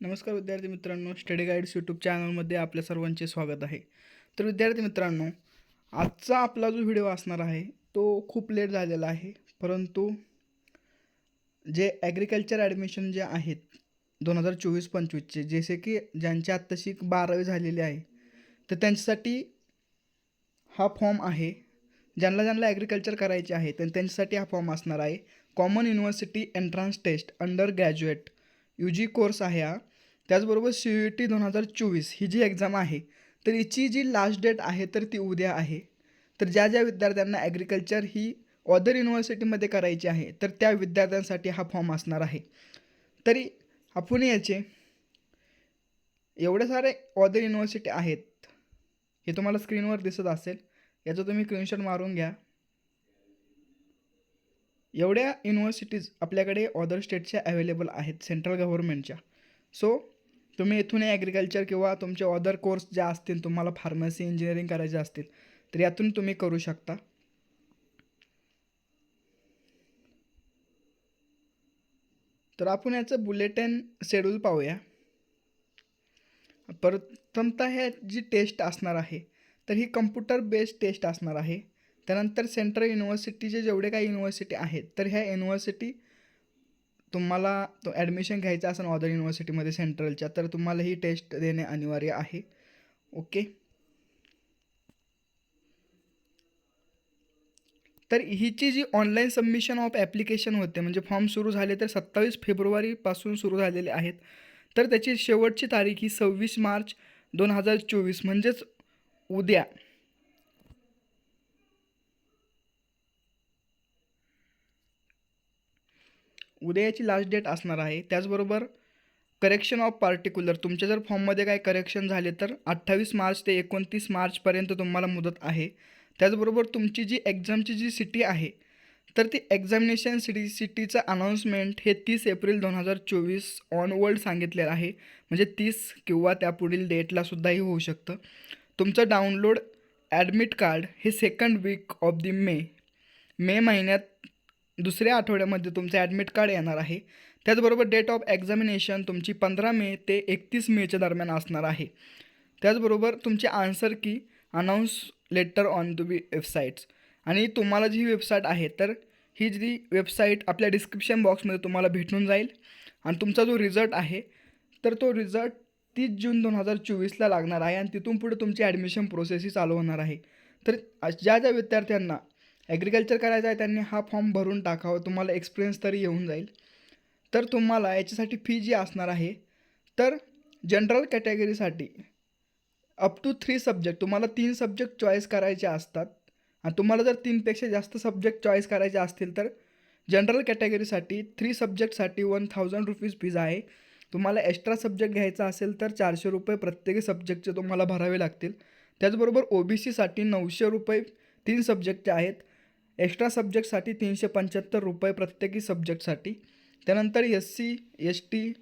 नमस्कार विद्यार्थी मित्रांनो स्टडी गाईड्स यूट्यूब चॅनलमध्ये आपल्या सर्वांचे स्वागत आहे. तर विद्यार्थी मित्रांनो आजचा आपला जो व्हिडिओ असणार आहे तो खूप लेट झालेला आहे. परंतु जे ॲग्रिकल्चर ॲडमिशन जे आहेत दोन हजार चोवीस पंचवीसचे जसे की ज्यांची आत्ताशी बारावी झालेली आहे तर त्यांच्यासाठी हा फॉर्म आहे. ज्यांना ज्यांना ॲग्रिकल्चर करायचे आहे तर त्यांच्यासाठी हा फॉर्म असणार आहे. Common university entrance test undergraduate U G course आहे हा. त्याचबरोबर सी यू टी दोन हजार चोवीस ही जी एक्झाम आहे तर हिची जी लास्ट डेट आहे तर ती उद्या आहे. तर ज्या ज्या विद्यार्थ्यांना ॲग्रिकल्चर ही अदर युनिव्हर्सिटीमध्ये करायची आहे तर त्या विद्यार्थ्यांसाठी हा फॉर्म असणार आहे. तरी आपण याचे एवढे सारे अदर युनिव्हर्सिटी आहेत हे तुम्हाला स्क्रीनवर दिसत असेल याचं तुम्ही स्क्रीनशॉट मारून घ्या. एवढ्या युनिव्हर्सिटीज आपल्याकडे अदर स्टेटच्या अवेलेबल आहेत सेंट्रल गव्हर्नमेंटच्या सो तुम्ही इथून ॲग्रिकल्चर किंवा तुमचे अदर कोर्स ज्या असतील तुम्हाला फार्मसी इंजिनिअरिंग करायचे असतील तर यातून तुम्ही करू शकता. तर आपण याचं बुलेटिन शेड्यूल पाहूया. प्रथमतः ह्या जी टेस्ट असणार आहे तर ही कम्प्युटर बेस्ड टेस्ट असणार आहे. त्यानंतर सेंट्रल युनिव्हर्सिटीचे जेवढे काही युनिव्हर्सिटी आहेत तर ह्या युनिव्हर्सिटी तुम्हाला तो ॲडमिशन घ्यायचं असेल ऑदर युनिव्हर्सिटीमध्ये सेंट्रलच्या तर तुम्हाला ही टेस्ट देणे अनिवार्य आहे. ओके तर हिची जी ऑनलाईन सबमिशन ऑफ ॲप्लिकेशन होते म्हणजे फॉर्म सुरू झाले तर सत्तावीस फेब्रुवारीपासून सुरू झालेले आहेत. तर त्याची शेवटची तारीख ही सव्वीस मार्च दोन हजार चोवीस म्हणजेच उद्या. उद्याची लास्ट डेट असणार आहे. त्याचबरोबर करेक्शन ऑफ पार्टिक्युलर तुमच्या जर फॉर्ममध्ये काही करेक्शन झाले तर अठ्ठावीस मार्च ते एकोणतीस मार्चपर्यंत तुम्हाला मुदत आहे. त्याचबरोबर तुमची जी एक्झामची जी सिटी आहे तर ती एक्झामिनेशन सिटी सिटीचं अनाऊन्समेंट हे तीस एप्रिल दोन हजार चोवीस ऑनवर्ल्ड सांगितलेलं आहे. म्हणजे तीस किंवा त्यापुढील डेटलासुद्धाही होऊ शकतं. तुमचं डाउनलोड ॲडमिट कार्ड हे second week of the May May महिन्यात दुसऱ्या आठवड्यामध्ये तुमचं ॲडमिट कार्ड येणार आहे. त्याचबरोबर डेट ऑफ एक्झामिनेशन तुमची पंधरा मे ते एकतीस मेच्या दरम्यान असणार आहे. त्याचबरोबर तुमची answer key announce letter on the be websites आणि तुम्हाला जी वेबसाईट आहे तर ही जी वेबसाईट आपल्या डिस्क्रिप्शन बॉक्समध्ये तुम्हाला भेटून जाईल. आणि तुमचा जो रिझल्ट आहे तर तो रिझल्ट तीस जून दोन हजार चोवीसला लागणार आहे. आणि तिथून पुढे तुमची ॲडमिशन प्रोसेसही चालू होणार आहे. तर ज्या ज्या विद्यार्थ्यांना ॲग्रिकल्चर करायचं आहे त्यांनी हा फॉर्म भरून टाकावा. तुम्हाला एक्सपिरियन्स तरी येऊन जाईल. तर तुम्हाला याच्यासाठी फी जी असणार आहे तर जनरल कॅटेगरीसाठी अप टू थ्री सब्जेक्ट तुम्हाला तीन सब्जेक्ट चॉईस करायचे असतात. आणि तुम्हाला जर तीनपेक्षा जास्त सब्जेक्ट चॉईस करायचे असतील तर जनरल कॅटेगरीसाठी थ्री सब्जेक्टसाठी वन थाउजंड रुपीज फीज आहे. तुम्हाला एक्स्ट्रा सब्जेक्ट घ्यायचा असेल तर चारशे रुपये प्रत्येकी सब्जेक्टचे तुम्हाला भरावे लागतील. त्याचबरोबर ओ बी सीसाठी नऊशे रुपये तीन सब्जेक्टचे आहेत. एक्स्ट्रा सब्जेक्टसाठी तीनशे पंच्याहत्तर रुपये प्रत्येकी सब्जेक्टसाठी. त्यानंतर एस सी एस टी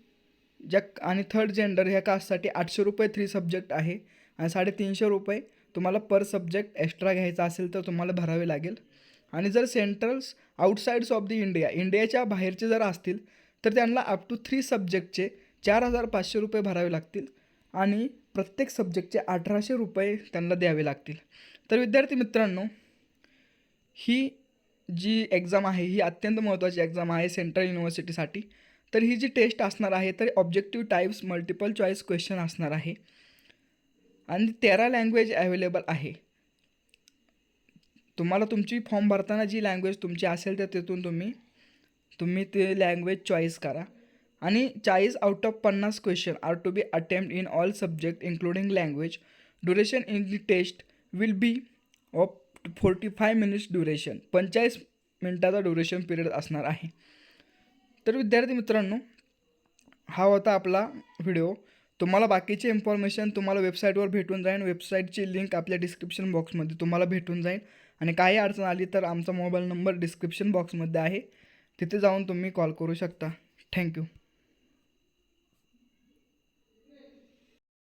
ज्या आणि थर्ड जेंडर ह्या कास्टसाठी आठशे रुपये थ्री सब्जेक्ट आहे. आणि साडेतीनशे रुपये तुम्हाला पर सब्जेक्ट एक्स्ट्रा घ्यायचा असेल तर तुम्हाला भरावे लागेल. आणि जर centrals outsides of the India इंडियाच्या बाहेरचे जर असतील तर त्यांना अप टू थ्री सब्जेक्टचे चार हजार पाचशे रुपये भरावे लागतील. आणि प्रत्येक सब्जेक्टचे अठराशे रुपये त्यांना द्यावे लागतील. तर विद्यार्थी मित्रांनो ही जी एक्झाम आहे ही अत्यंत महत्त्वाची एक्झाम आहे सेंट्रल युनिव्हर्सिटीसाठी तर ही जी टेस्ट असणार आहे तर objective types multiple choice question असणार आहे. आणि तेरा लँग्वेज अवेलेबल आहे. तुम्हाला तुमची फॉर्म भरताना जी लँग्वेज तुमची असेल तर तिथून तुम्ही तुम्ही ते लँग्वेज चॉईस करा. आणि चाळीस आउट ऑफ पन्नास question are to be attempt in all subject including language duration in the test will be of forty five minutes duration पंचेचाळीस मिनटाचा ड्युरेशन पिरियड असणार आहे. तर विद्यार्थी मित्रांनो हा होता आपला व्हिडिओ तुम्हाला बाकीची इन्फॉर्मेशन तुम्हाला वेबसाईटवर भेटून जाईल. वेबसाईटची लिंक आपल्या डिस्क्रिप्शन बॉक्समध्ये तुम्हाला भेटून जाईल. आणि काही अडचण आली तर आमचा मोबाईल नंबर डिस्क्रिप्शन बॉक्समध्ये आहे. तिथे जाऊन तुम्ही कॉल करू शकता. थँक्यू